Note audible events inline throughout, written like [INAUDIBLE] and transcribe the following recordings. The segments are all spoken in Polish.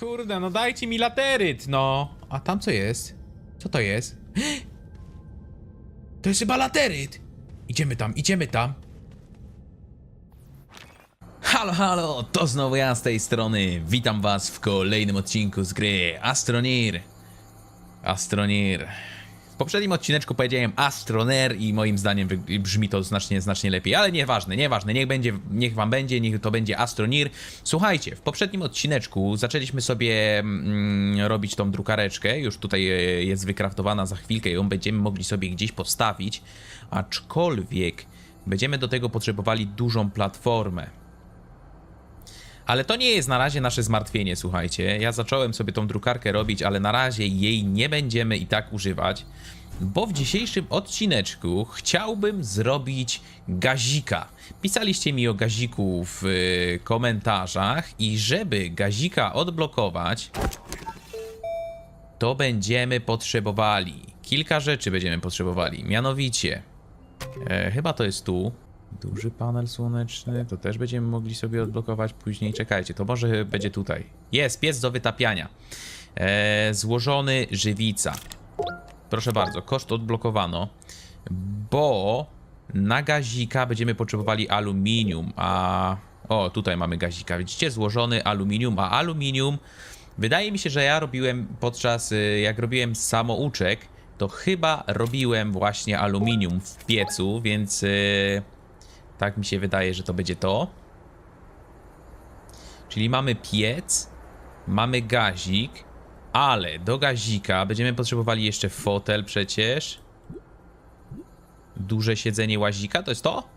kurde, no dajcie mi lateryt, no. A tam co jest? Co to jest? [GASPS] To jest chyba lateryt. Idziemy tam, idziemy tam. Halo, halo, to znowu ja z tej strony. Witam was w kolejnym odcinku z gry Astronir. Astronir. W poprzednim odcineczku powiedziałem Astroner i moim zdaniem brzmi to znacznie, znacznie lepiej, ale nieważne, nieważne, niech będzie, niech wam będzie, niech to będzie Astronir. Słuchajcie, w poprzednim odcineczku zaczęliśmy sobie mm, robić tą drukareczkę, już tutaj e, jest wykraftowana za chwilkę, ją będziemy mogli sobie gdzieś postawić, aczkolwiek będziemy do tego potrzebowali dużą platformę. Ale to nie jest na razie nasze zmartwienie, słuchajcie. Ja zacząłem sobie tą drukarkę robić, ale na razie jej nie będziemy i tak używać, bo w dzisiejszym odcineczku chciałbym zrobić gazika. Pisaliście mi o gaziku w y, komentarzach i żeby gazika odblokować, to będziemy potrzebowali kilka rzeczy będziemy potrzebowali. Mianowicie, e, chyba to jest tu. Duży panel słoneczny, to też będziemy mogli sobie odblokować później. Czekajcie, to może będzie tutaj. Jest, piec do wytapiania. E, złożony żywica. Proszę bardzo, koszt odblokowano, bo na gazika będziemy potrzebowali aluminium, a... O, tutaj mamy gazika, widzicie? Złożony aluminium, a aluminium... Wydaje mi się, że ja robiłem podczas, y, jak robiłem samouczek, to chyba robiłem właśnie aluminium w piecu, więc y, tak mi się wydaje, że to będzie to. Czyli mamy piec, mamy gazik, ale do gazika będziemy potrzebowali jeszcze fotel przecież. Duże siedzenie łazika, to jest to?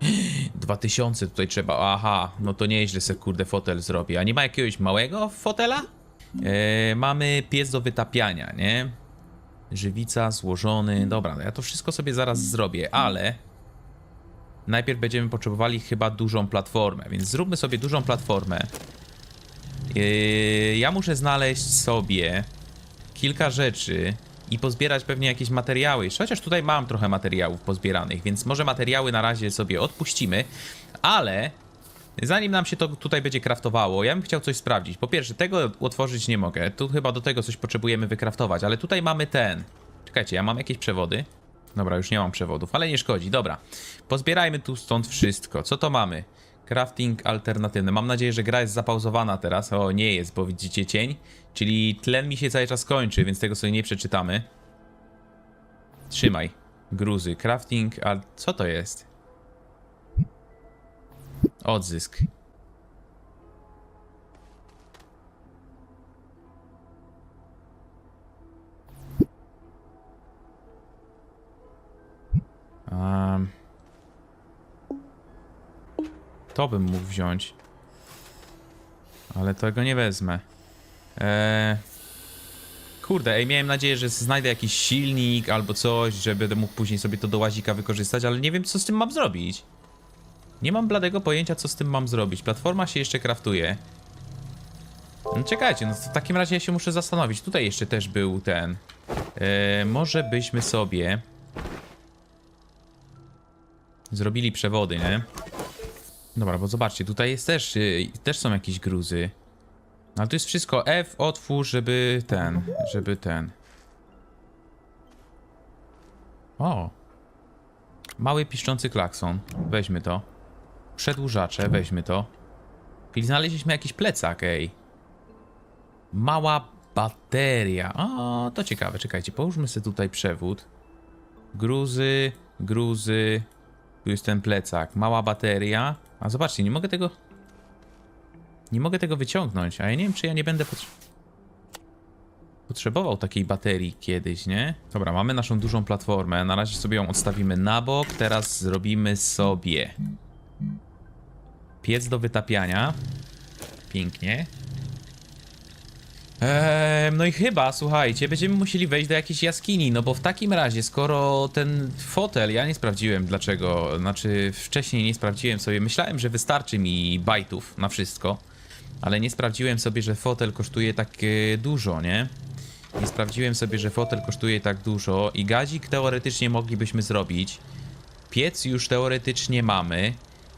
[GASPS] 2000 tutaj trzeba, aha, no to nieźle se kurde fotel zrobię. A nie ma jakiegoś małego fotela? E, mamy piec do wytapiania, nie? Żywica, złożony, dobra, no ja to wszystko sobie zaraz zrobię, ale najpierw będziemy potrzebowali chyba dużą platformę, więc zróbmy sobie dużą platformę. Yy, ja muszę znaleźć sobie kilka rzeczy i pozbierać pewnie jakieś materiały. Chociaż tutaj mam trochę materiałów pozbieranych, więc może materiały na razie sobie odpuścimy, ale zanim nam się to tutaj będzie kraftowało, ja bym chciał coś sprawdzić. Po pierwsze, tego otworzyć nie mogę. Tu chyba do tego coś potrzebujemy wykraftować, ale tutaj mamy ten. Czekajcie, ja mam jakieś przewody. Dobra, już nie mam przewodów, ale nie szkodzi. Dobra, pozbierajmy tu stąd wszystko. Co to mamy? Crafting alternatywny. Mam nadzieję, że gra jest zapauzowana teraz. O, nie jest, bo widzicie cień. Czyli tlen mi się cały czas kończy, więc tego sobie nie przeczytamy. Trzymaj. Gruzy. Crafting, a co to jest? Odzysk. Um, to bym mógł wziąć. Ale tego nie wezmę. Eee... Kurde, ej, miałem nadzieję, że znajdę jakiś silnik albo coś, że będę mógł później sobie to do łazika wykorzystać, ale nie wiem, co z tym mam zrobić. Nie mam bladego pojęcia, co z tym mam zrobić. Platforma się jeszcze kraftuje. No czekajcie, no w takim razie ja się muszę zastanowić. Tutaj jeszcze też był ten. Eee, może byśmy sobie zrobili przewody, nie? Dobra, bo zobaczcie, tutaj jest też, y, też są jakieś gruzy. No, Ale to jest wszystko F, otwórz, żeby ten, żeby ten. O! Mały piszczący klakson, weźmy to. Przedłużacze, weźmy to. Czyli znaleźliśmy jakiś plecak, ej. Mała bateria. O, to ciekawe, czekajcie, połóżmy sobie tutaj przewód. Gruzy, gruzy. Tu jest ten plecak, mała bateria. A zobaczcie, nie mogę tego... Nie mogę tego wyciągnąć, a ja nie wiem, czy ja nie będę potrze... potrzebował takiej baterii kiedyś, nie? Dobra, mamy naszą dużą platformę. Na razie sobie ją odstawimy na bok. Teraz zrobimy sobie piec do wytapiania. Pięknie. Eee, no i chyba, słuchajcie, będziemy musieli wejść do jakiejś jaskini, no bo w takim razie, skoro ten fotel, ja nie sprawdziłem dlaczego, znaczy wcześniej nie sprawdziłem sobie, myślałem, że wystarczy mi bajtów na wszystko, ale nie sprawdziłem sobie, że fotel kosztuje tak e, dużo, nie? Nie sprawdziłem sobie, że fotel kosztuje tak dużo i gazik teoretycznie moglibyśmy zrobić. Piec już teoretycznie mamy.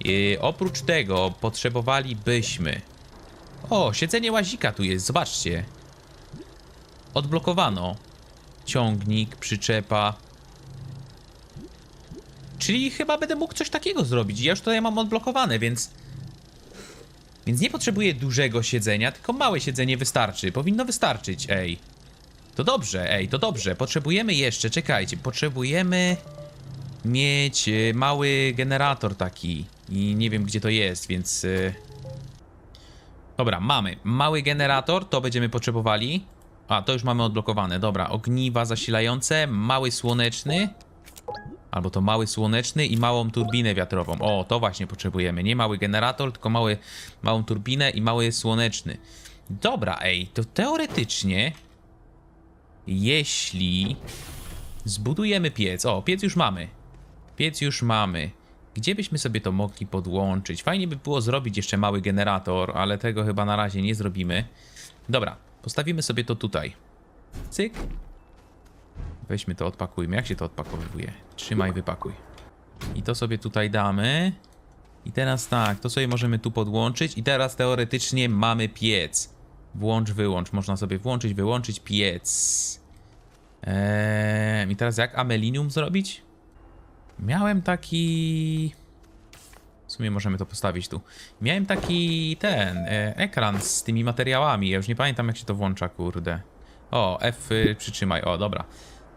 I oprócz tego potrzebowalibyśmy O, siedzenie łazika tu jest, zobaczcie. Odblokowano. Ciągnik, przyczepa. Czyli chyba będę mógł coś takiego zrobić. Ja już tutaj mam odblokowane, więc... Więc nie potrzebuję dużego siedzenia, tylko małe siedzenie wystarczy. Powinno wystarczyć, ej. To dobrze, ej, to dobrze. Potrzebujemy jeszcze, czekajcie, potrzebujemy mieć y, mały generator taki. I nie wiem, gdzie to jest, więc... Dobra, mamy. Mały generator, to będziemy potrzebowali. A, to już mamy odblokowane. Dobra, ogniwa zasilające, mały słoneczny. Albo to mały słoneczny i małą turbinę wiatrową. O, to właśnie potrzebujemy. Nie mały generator, tylko mały, małą turbinę i mały słoneczny. Dobra, ej, to teoretycznie, jeśli zbudujemy piec. O, piec już mamy. Piec już mamy. Gdzie byśmy sobie to mogli podłączyć? Fajnie by było zrobić jeszcze mały generator, ale tego chyba na razie nie zrobimy. Dobra, postawimy sobie to tutaj. Cyk. Weźmy to, odpakujmy. Jak się to odpakowuje? Trzymaj, wypakuj. I to sobie tutaj damy. I teraz tak, to sobie możemy tu podłączyć. I teraz teoretycznie mamy piec. Włącz, wyłącz. Można sobie włączyć, wyłączyć piec. Eee, I teraz jak amelinium zrobić? Miałem taki... W sumie możemy to postawić tu. Miałem taki ten e, ekran z tymi materiałami. Ja już nie pamiętam jak się to włącza, kurde. O, F y, przytrzymaj. O, dobra.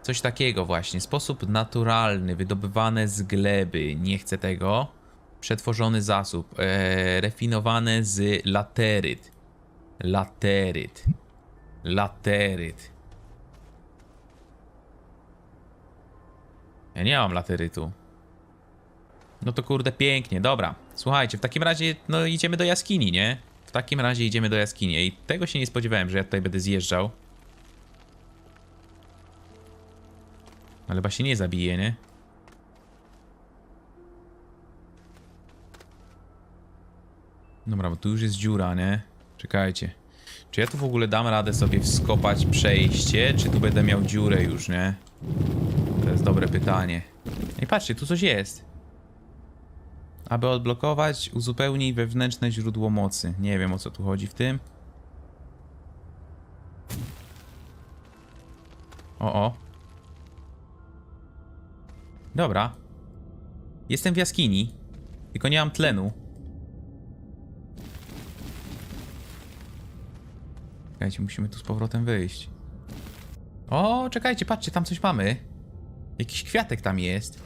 Coś takiego właśnie. Sposób naturalny, wydobywane z gleby. Nie chcę tego. Przetworzony zasób. E, refinowane z lateryt. Lateryt. Lateryt. Ja nie mam laterytu. No to kurde pięknie, dobra. Słuchajcie, w takim razie no idziemy do jaskini, nie? W takim razie idziemy do jaskini i tego się nie spodziewałem, że ja tutaj będę zjeżdżał. Ale chyba się nie zabije, nie? Dobra, bo tu już jest dziura, nie? Czekajcie. Czy ja tu w ogóle dam radę sobie wskopać przejście, czy tu będę miał dziurę już, nie? To jest dobre pytanie. I patrzcie, tu coś jest. Aby odblokować, uzupełnij wewnętrzne źródło mocy. Nie wiem o co tu chodzi w tym. O, o. Dobra. Jestem w jaskini. Tylko nie mam tlenu. Czekajcie, musimy tu z powrotem wyjść. O, czekajcie, patrzcie, tam coś mamy. Jakiś kwiatek tam jest.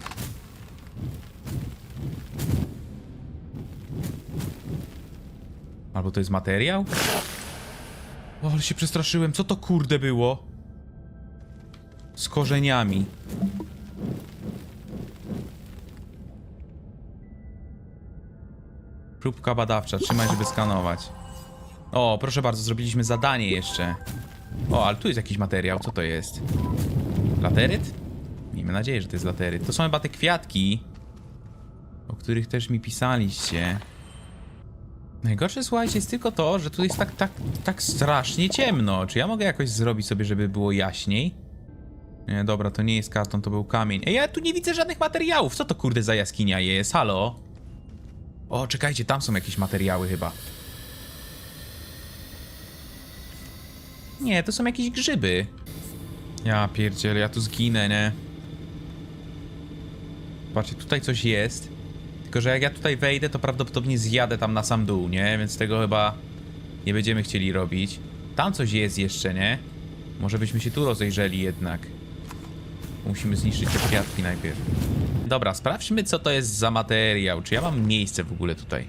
Albo to jest materiał? O, ale się przestraszyłem. Co to kurde było? Z korzeniami. Próbka badawcza. Trzymaj, żeby skanować. O, proszę bardzo, zrobiliśmy zadanie jeszcze. O, ale tu jest jakiś materiał. Co to jest? Lateryt? Miejmy nadzieję, że to jest lateryt. To są chyba te kwiatki, o których też mi pisaliście. Najgorsze, słuchajcie, jest tylko to, że tu jest tak, tak, tak strasznie ciemno. Czy ja mogę jakoś zrobić sobie, żeby było jaśniej? Nie, dobra, to nie jest karton, to był kamień. Ej, ja tu nie widzę żadnych materiałów. Co to kurde za jaskinia jest? Halo? O, czekajcie, tam są jakieś materiały chyba. Nie, to są jakieś grzyby. Ja pierdzielę, ja tu zginę, nie? Patrzcie, tutaj coś jest. Tylko, że jak ja tutaj wejdę, to prawdopodobnie zjadę tam na sam dół, nie? Więc tego chyba nie będziemy chcieli robić. Tam coś jest jeszcze, nie? Może byśmy się tu rozejrzeli jednak. Musimy zniszczyć te kwiatki najpierw. Dobra, sprawdźmy co to jest za materiał. Czy ja mam miejsce w ogóle tutaj?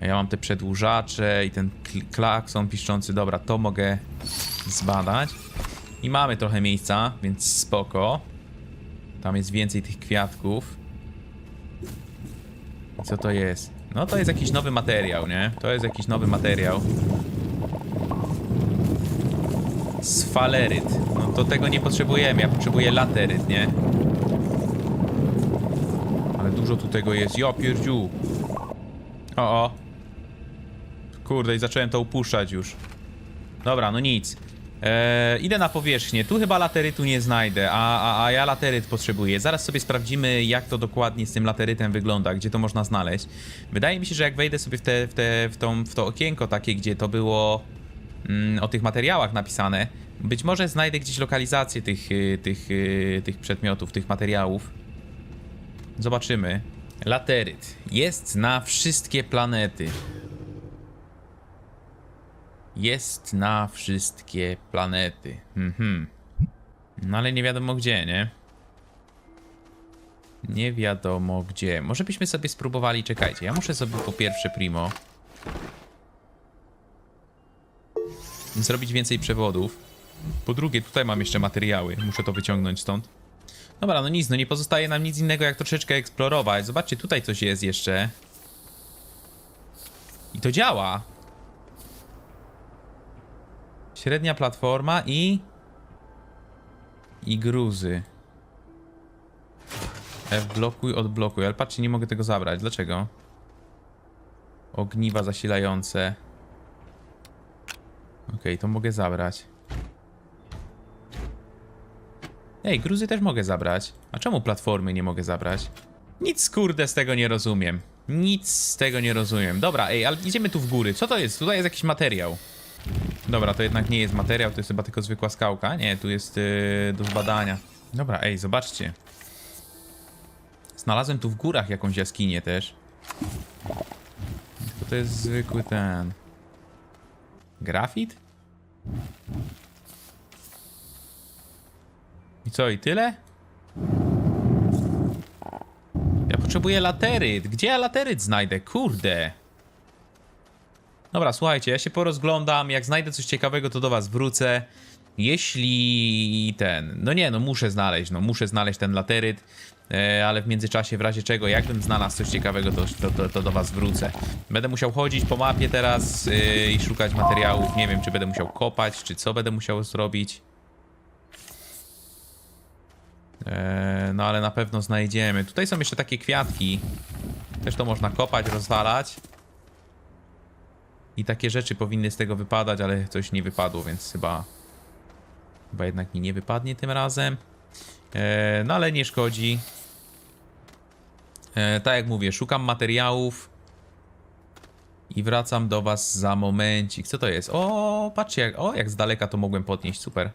Ja mam te przedłużacze i ten kl- klakson piszczący. Dobra, to mogę zbadać. I mamy trochę miejsca, więc spoko. Tam jest więcej tych kwiatków. Co to jest? No to jest jakiś nowy materiał, nie? To jest jakiś nowy materiał. Sfaleryt. No to tego nie potrzebujemy, ja potrzebuję lateryt, nie? Ale dużo tu tego jest. Ja pierdziu. O, o. Kurde, i zacząłem to upuszczać już. Dobra, no nic. E, idę na powierzchnię. Tu chyba laterytu nie znajdę, a, a, a ja lateryt potrzebuję. Zaraz sobie sprawdzimy, jak to dokładnie z tym laterytem wygląda, gdzie to można znaleźć. Wydaje mi się, że jak wejdę sobie w, te, w, te, w, tą, w to okienko takie, gdzie to było mm, o tych materiałach napisane, być może znajdę gdzieś lokalizację tych, y, tych, y, tych przedmiotów, tych materiałów. Zobaczymy. Lateryt jest na wszystkie planety. Jest na wszystkie planety. Mhm. No ale nie wiadomo gdzie, nie? Nie wiadomo gdzie. Może byśmy sobie spróbowali, czekajcie. Ja muszę sobie po pierwsze, primo, zrobić więcej przewodów. Po drugie, tutaj mam jeszcze materiały. Muszę to wyciągnąć stąd. Dobra, no nic, no nie pozostaje nam nic innego jak troszeczkę eksplorować. Zobaczcie, tutaj coś jest jeszcze. I to działa. Średnia platforma i... I gruzy. F blokuj, odblokuj. Ale patrzcie, nie mogę tego zabrać. Dlaczego? Ogniwa zasilające. Okej, to mogę zabrać. Ej, gruzy też mogę zabrać. A czemu platformy nie mogę zabrać? Nic kurde z tego nie rozumiem. Nic z tego nie rozumiem. Dobra, ej, ale idziemy tu w góry. Co to jest? Tutaj jest jakiś materiał. Dobra, to jednak nie jest materiał, to jest chyba tylko zwykła skałka. Nie, tu jest yy, do zbadania. Dobra, ej, zobaczcie. Znalazłem tu w górach jakąś jaskinię też. Tylko to jest zwykły ten... Grafit? I co, i tyle? Ja potrzebuję lateryt. Gdzie ja lateryt znajdę? Kurde. Dobra, słuchajcie, ja się porozglądam. Jak znajdę coś ciekawego, to do was wrócę. Jeśli ten. No nie, no muszę znaleźć, no muszę znaleźć ten lateryt. E, ale w międzyczasie, w razie czego, jakbym znalazł coś ciekawego, to, to, to, to do was wrócę. Będę musiał chodzić po mapie teraz yy, i szukać materiałów. Nie wiem, czy będę musiał kopać, czy co będę musiał zrobić. E, no ale na pewno znajdziemy. Tutaj są jeszcze takie kwiatki. Też to można kopać, rozwalać. I takie rzeczy powinny z tego wypadać, ale coś nie wypadło, więc chyba... Chyba jednak mi nie wypadnie tym razem. E, no ale nie szkodzi. E, tak jak mówię, szukam materiałów. I wracam do was za momencik. Co to jest? O, patrzcie, jak, o, jak z daleka to mogłem podnieść. Super.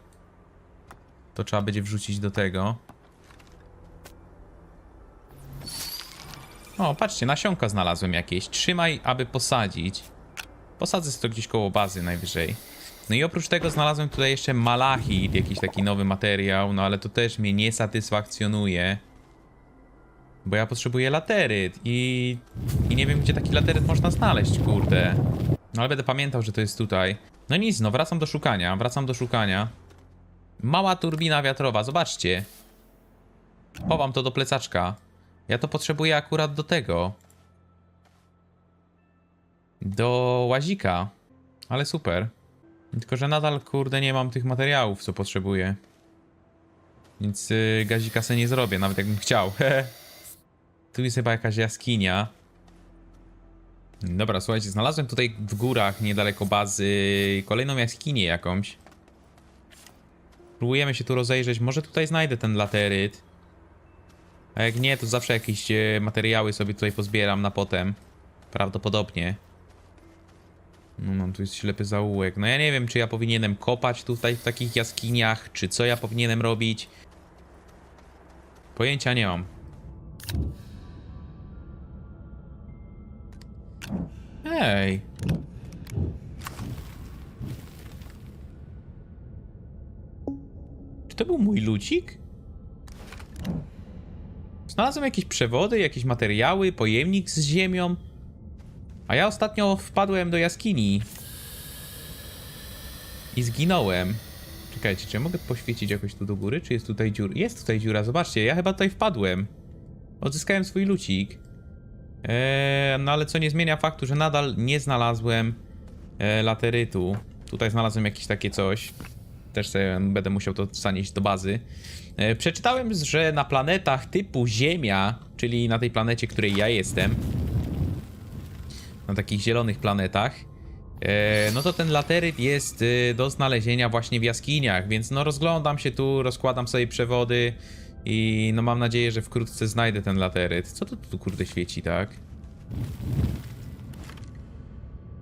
To trzeba będzie wrzucić do tego. O, patrzcie, nasionka znalazłem jakieś. Trzymaj, aby posadzić. Posadzę sobie to gdzieś koło bazy najwyżej. No i oprócz tego znalazłem tutaj jeszcze malachit, jakiś taki nowy materiał, no ale to też mnie nie satysfakcjonuje. Bo ja potrzebuję lateryt i... I nie wiem, gdzie taki lateryt można znaleźć, kurde. No ale będę pamiętał, że to jest tutaj. No nic, no wracam do szukania, wracam do szukania. Mała turbina wiatrowa, zobaczcie. Chowam to do plecaczka. Ja to potrzebuję akurat do tego. Do łazika. Ale super. Tylko, że nadal, kurde, nie mam tych materiałów, co potrzebuję. Więc yy, gazika se nie zrobię, nawet jakbym chciał. [LAUGHS] tu jest chyba jakaś jaskinia. Dobra, słuchajcie, znalazłem tutaj w górach, niedaleko bazy, kolejną jaskinię jakąś. Próbujemy się tu rozejrzeć. Może tutaj znajdę ten lateryt. A jak nie, to zawsze jakieś e, materiały sobie tutaj pozbieram na potem. Prawdopodobnie. No, no, tu jest ślepy zaułek. No ja nie wiem, czy ja powinienem kopać tutaj w takich jaskiniach, czy co ja powinienem robić. Pojęcia nie mam. Ej. Czy to był mój lucik? Znalazłem jakieś przewody, jakieś materiały, pojemnik z ziemią. A ja ostatnio wpadłem do jaskini. I zginąłem. Czekajcie, czy ja mogę poświecić jakoś tu do góry? Czy jest tutaj dziura? Jest tutaj dziura, zobaczcie, ja chyba tutaj wpadłem. Odzyskałem swój lucik. Eee, no ale co nie zmienia faktu, że nadal nie znalazłem e, laterytu. Tutaj znalazłem jakieś takie coś. Też sobie będę musiał to zanieść do bazy. E, przeczytałem, że na planetach typu Ziemia, czyli na tej planecie, której ja jestem, na takich zielonych planetach, E, no to ten lateryt jest y, do znalezienia właśnie w jaskiniach, więc no rozglądam się tu, rozkładam sobie przewody i no mam nadzieję, że wkrótce znajdę ten lateryt. Co to tu kurde świeci, tak?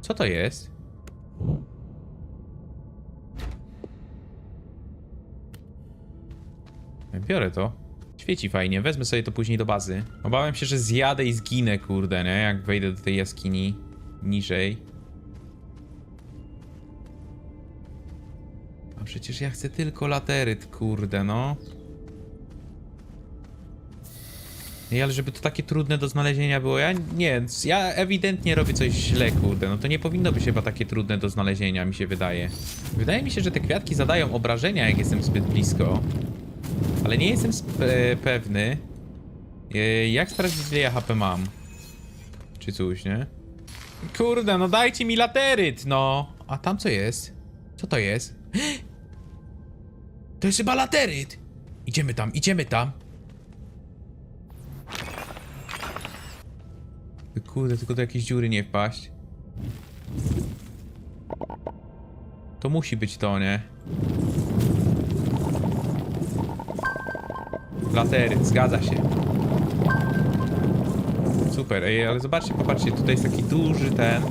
Co to jest? Biorę to. Świeci fajnie, wezmę sobie to później do bazy. Obawiam się, że zjadę i zginę, kurde, nie? Jak wejdę do tej jaskini niżej. A przecież ja chcę tylko lateryt, kurde, no. Ej, ale żeby to takie trudne do znalezienia było, ja nie, ja ewidentnie robię coś źle, kurde, no to nie powinno być chyba takie trudne do znalezienia, mi się wydaje. Wydaje mi się, że te kwiatki zadają obrażenia, jak jestem zbyt blisko. Ale nie jestem e, pewny, e, jak sprawdzić, ile ja HP mam. Czy coś, nie? Kurde, no dajcie mi lateryt, no. A tam co jest? Co to jest? [GASPS] To jest chyba lateryt. Idziemy tam, idziemy tam. Kurde, tylko do jakiejś dziury nie wpaść. To musi być to, nie? Lateryt, zgadza się. Super, ej, ale zobaczcie, popatrzcie, tutaj jest taki duży ten.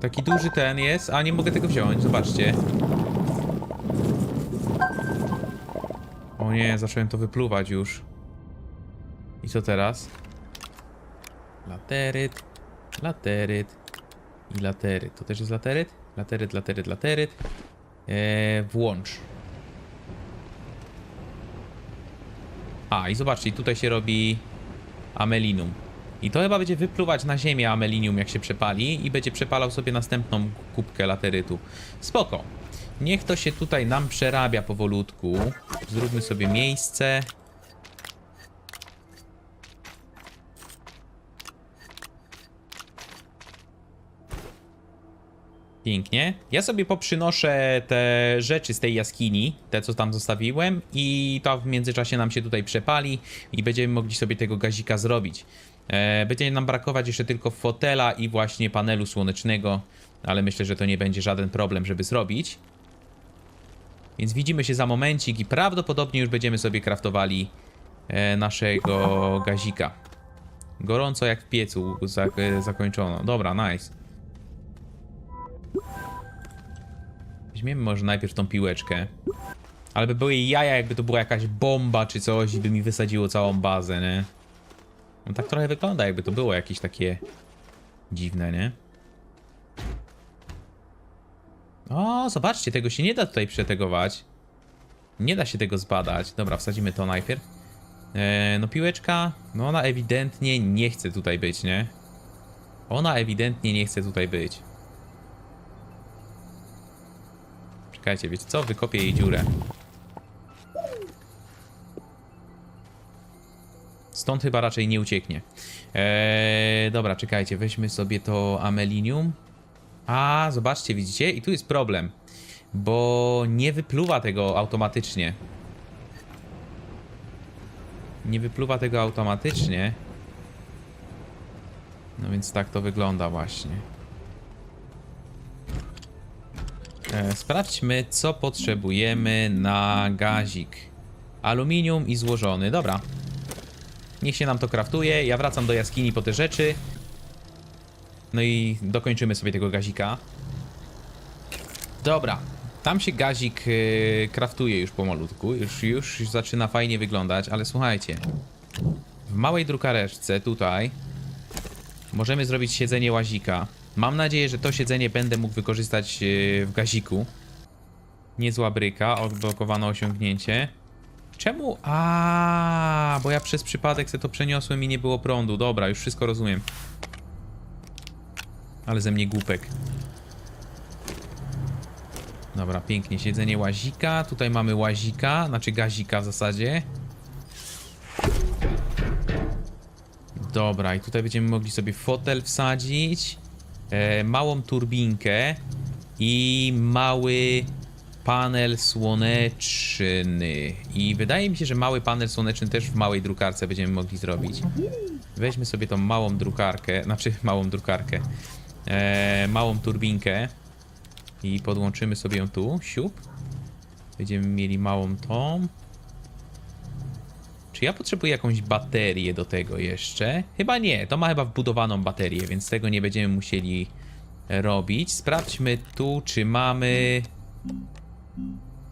Taki duży ten jest, a nie mogę tego wziąć, zobaczcie. O nie, zacząłem to wypluwać już. I co teraz? Lateryt, lateryt i lateryt. To też jest lateryt? Lateryt, lateryt, lateryt. Eee, włącz. A, i zobaczcie, tutaj się robi amelinum. I to chyba będzie wypluwać na ziemię amelinium, jak się przepali i będzie przepalał sobie następną kubkę laterytu. Spoko. Niech to się tutaj nam przerabia powolutku. Zróbmy sobie miejsce. Pięknie. Ja sobie poprzynoszę te rzeczy z tej jaskini, te co tam zostawiłem i to w międzyczasie nam się tutaj przepali i będziemy mogli sobie tego gazika zrobić. E, będzie nam brakować jeszcze tylko fotela i właśnie panelu słonecznego, ale myślę, że to nie będzie żaden problem, żeby zrobić. Więc widzimy się za momencik i prawdopodobnie już będziemy sobie kraftowali e, naszego gazika. Gorąco jak w piecu zak zakończono. Dobra, nice. Weźmiemy może najpierw tą piłeczkę. Ale by były jaja, jakby to była jakaś bomba czy coś i by mi wysadziło całą bazę, nie? No tak trochę wygląda, jakby to było jakieś takie dziwne, nie? O, zobaczcie, tego się nie da tutaj przetegować. Nie da się tego zbadać. Dobra, wsadzimy to najpierw. E, no piłeczka, no ona ewidentnie nie chce tutaj być, nie? Ona ewidentnie nie chce tutaj być. Czekajcie, wiecie co? Wykopię jej dziurę. Stąd chyba raczej nie ucieknie. Eee, dobra, czekajcie, weźmy sobie to amelinium. A, zobaczcie, widzicie? I tu jest problem. Bo nie wypluwa tego automatycznie. Nie wypluwa tego automatycznie. No więc tak to wygląda właśnie. Sprawdźmy, co potrzebujemy na gazik. Aluminium i złożony. Dobra. Niech się nam to kraftuje. Ja wracam do jaskini po te rzeczy. No i dokończymy sobie tego gazika. Dobra. Tam się gazik yy, kraftuje już pomalutku. Już, już zaczyna fajnie wyglądać, ale słuchajcie. W małej drukareczce tutaj możemy zrobić siedzenie łazika. Mam nadzieję, że to siedzenie będę mógł wykorzystać yy, w gaziku. Niezła bryka, odblokowane osiągnięcie. Czemu? A, bo ja przez przypadek se to przeniosłem i nie było prądu. Dobra, już wszystko rozumiem. Ale ze mnie głupek. Dobra, pięknie. Siedzenie łazika. Tutaj mamy łazika, znaczy gazika w zasadzie. Dobra, i tutaj będziemy mogli sobie fotel wsadzić. E, małą turbinkę i mały panel słoneczny. I wydaje mi się, że mały panel słoneczny też w małej drukarce będziemy mogli zrobić. Weźmy sobie tą małą drukarkę, znaczy małą drukarkę, e, małą turbinkę i podłączymy sobie ją tu, siup. Będziemy mieli małą tą. Czy ja potrzebuję jakąś baterię do tego jeszcze? Chyba nie, to ma chyba wbudowaną baterię, więc tego nie będziemy musieli robić. Sprawdźmy tu, czy mamy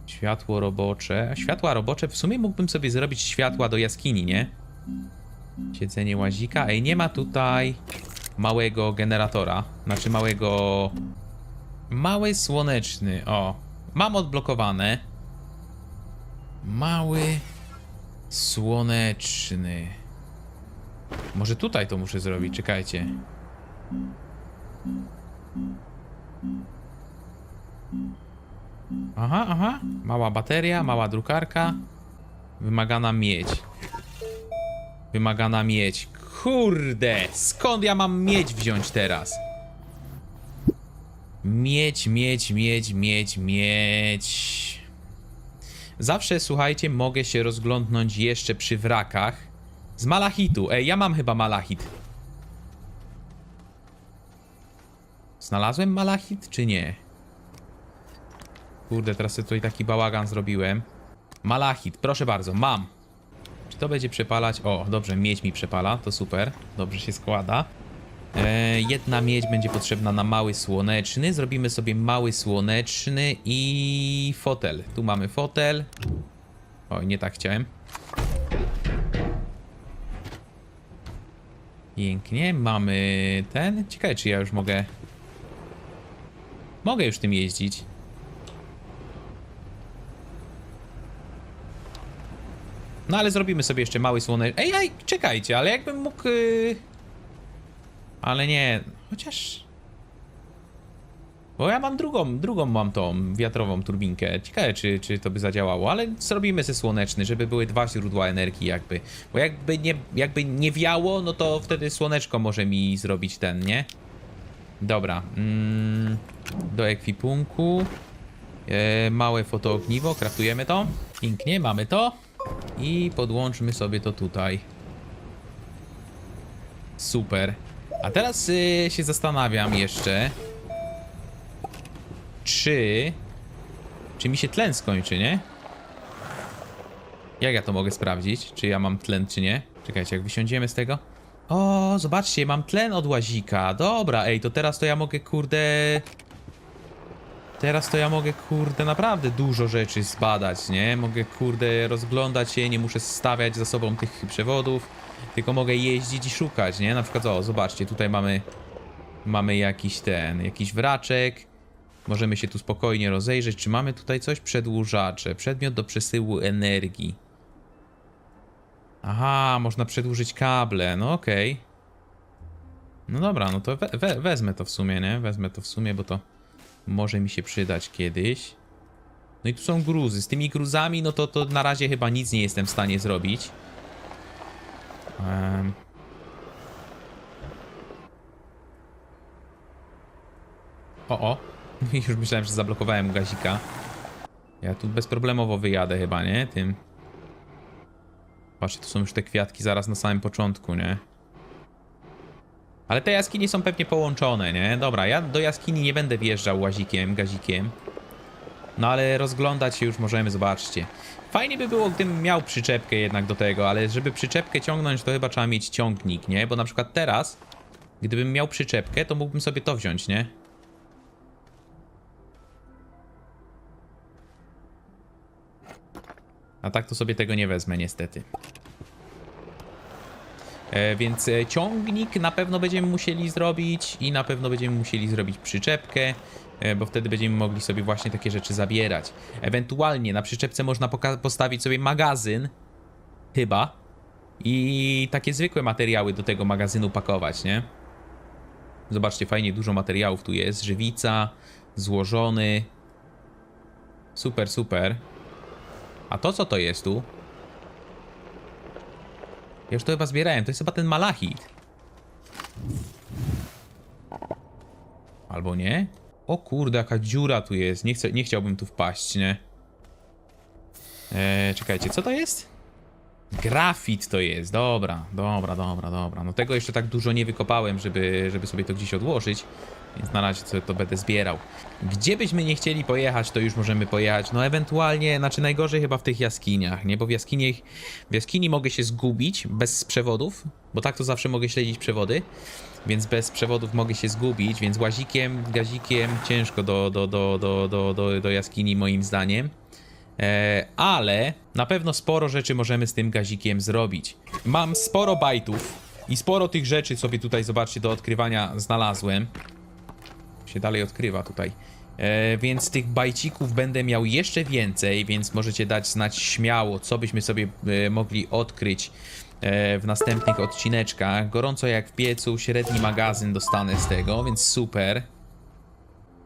światło robocze. Światła robocze, w sumie mógłbym sobie zrobić światła do jaskini, nie? Siedzenie łazika. Ej, nie ma tutaj małego generatora. Znaczy małego... Mały słoneczny. O, mam odblokowane. Mały słoneczny. Może tutaj to muszę zrobić, czekajcie. Aha, aha. Mała bateria, mała drukarka. Wymagana miedź. Wymagana miedź. Kurde, skąd ja mam miedź wziąć teraz? Miedź, miedź, miedź, miedź, miedź. Zawsze, słuchajcie, mogę się rozglądnąć jeszcze przy wrakach. Z malachitu. Ej, ja mam chyba malachit. Znalazłem malachit, czy nie? Kurde, teraz sobie tutaj taki bałagan zrobiłem. Malachit, proszę bardzo, mam. Czy to będzie przepalać? O, dobrze, miedź mi przepala, to super. Dobrze się składa. E, jedna miedź będzie potrzebna na mały słoneczny. Zrobimy sobie mały słoneczny i fotel. Tu mamy fotel. Oj, nie tak chciałem. Pięknie, mamy ten. Ciekawe, czy ja już mogę... Mogę już tym jeździć. No ale zrobimy sobie jeszcze mały słoneczny. Ej, ej, czekajcie, ale jakbym mógł... Yy... Ale nie, chociaż... Bo ja mam drugą, drugą mam tą wiatrową turbinkę. Ciekawe, czy, czy to by zadziałało, ale zrobimy se słoneczny, żeby były dwa źródła energii jakby. Bo jakby nie, jakby nie wiało, no to wtedy słoneczko może mi zrobić ten, nie? Dobra. Mm, do ekwipunku. E, małe fotoogniwo, kraftujemy to. Pięknie, mamy to. I podłączmy sobie to tutaj. Super. A teraz y, się zastanawiam jeszcze, czy... Czy mi się tlen skończy, nie? Jak ja to mogę sprawdzić? Czy ja mam tlen, czy nie? Czekajcie, jak wysiądziemy z tego. O, zobaczcie, mam tlen od łazika. Dobra, ej, to teraz to ja mogę, kurde... Teraz to ja mogę, kurde, naprawdę dużo rzeczy zbadać, nie? Mogę, kurde, rozglądać się, nie muszę stawiać za sobą tych przewodów, tylko mogę jeździć i szukać, nie? Na przykład, o, zobaczcie, tutaj mamy, mamy jakiś ten, jakiś wraczek. Możemy się tu spokojnie rozejrzeć. Czy mamy tutaj coś? Przedłużacze. Przedmiot do przesyłu energii. Aha, można przedłużyć kable, no okej. No dobra, no to we, we, wezmę to w sumie, nie? Wezmę to w sumie, bo to może mi się przydać kiedyś. No i tu są gruzy. Z tymi gruzami, no to, to na razie chyba nic nie jestem w stanie zrobić. Em. O, o. [LAUGHS] Już myślałem, że zablokowałem gazika. Ja tu bezproblemowo wyjadę chyba, nie? Tym. Patrzcie, tu są już te kwiatki zaraz na samym początku, nie? Ale te jaskini są pewnie połączone, nie? Dobra, ja do jaskini nie będę wjeżdżał łazikiem, gazikiem. No ale rozglądać się już możemy, zobaczcie. Fajnie by było, gdybym miał przyczepkę jednak do tego, ale żeby przyczepkę ciągnąć, to chyba trzeba mieć ciągnik, nie? Bo na przykład teraz, gdybym miał przyczepkę, to mógłbym sobie to wziąć, nie? A tak to sobie tego nie wezmę, niestety. E, więc e, ciągnik na pewno będziemy musieli zrobić i na pewno będziemy musieli zrobić przyczepkę, e, bo wtedy będziemy mogli sobie właśnie takie rzeczy zabierać. Ewentualnie na przyczepce można postawić sobie magazyn, chyba, i takie zwykłe materiały do tego magazynu pakować, nie? Zobaczcie, fajnie dużo materiałów tu jest. Żywica, złożony. Super, super. A to co to jest tu? Ja już to chyba zbierałem. To jest chyba ten malachit. Albo nie? O kurde, jaka dziura tu jest. Nie, chcę, nie chciałbym tu wpaść, nie? Eee, czekajcie, co to jest? Grafit to jest, dobra, dobra, dobra, dobra. No tego jeszcze tak dużo nie wykopałem, żeby, żeby sobie to gdzieś odłożyć, więc na razie sobie to będę zbierał. Gdzie byśmy nie chcieli pojechać, to już możemy pojechać, no ewentualnie, znaczy najgorzej chyba w tych jaskiniach, nie? Bo w w jaskini mogę się zgubić bez przewodów, bo tak to zawsze mogę śledzić przewody, więc bez przewodów mogę się zgubić, więc łazikiem, gazikiem ciężko do, do, do, do, do, do, do jaskini moim zdaniem. E, ale na pewno sporo rzeczy możemy z tym gazikiem zrobić. Mam sporo bajtów i sporo tych rzeczy sobie tutaj, zobaczcie, do odkrywania znalazłem. Się dalej odkrywa tutaj. E, więc tych bajcików będę miał jeszcze więcej, więc możecie dać znać śmiało, co byśmy sobie e, mogli odkryć e, w następnych odcineczkach. Gorąco jak w piecu, średni magazyn dostanę z tego, więc super.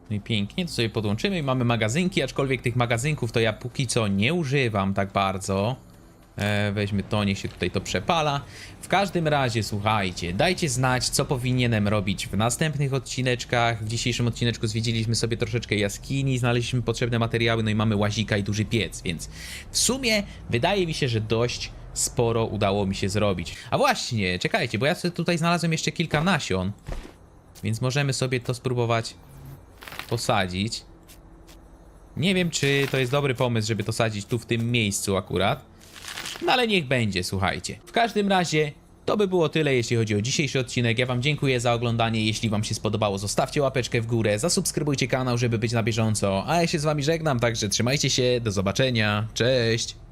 No i pięknie, to sobie podłączymy i mamy magazynki, aczkolwiek tych magazynków to ja póki co nie używam tak bardzo. E, weźmy to, niech się tutaj to przepala. W każdym razie, słuchajcie, dajcie znać, co powinienem robić w następnych odcineczkach. W dzisiejszym odcineczku zwiedziliśmy sobie troszeczkę jaskini, znaleźliśmy potrzebne materiały, no i mamy łazika i duży piec, więc w sumie wydaje mi się, że dość sporo udało mi się zrobić. A właśnie, czekajcie, bo ja sobie tutaj znalazłem jeszcze kilka nasion, więc możemy sobie to spróbować posadzić. Nie wiem, czy to jest dobry pomysł, żeby to sadzić tu w tym miejscu akurat. No ale niech będzie, słuchajcie. W każdym razie to by było tyle, jeśli chodzi o dzisiejszy odcinek. Ja wam dziękuję za oglądanie. Jeśli wam się spodobało, zostawcie łapeczkę w górę, zasubskrybujcie kanał, żeby być na bieżąco. A ja się z wami żegnam, także trzymajcie się, do zobaczenia. Cześć!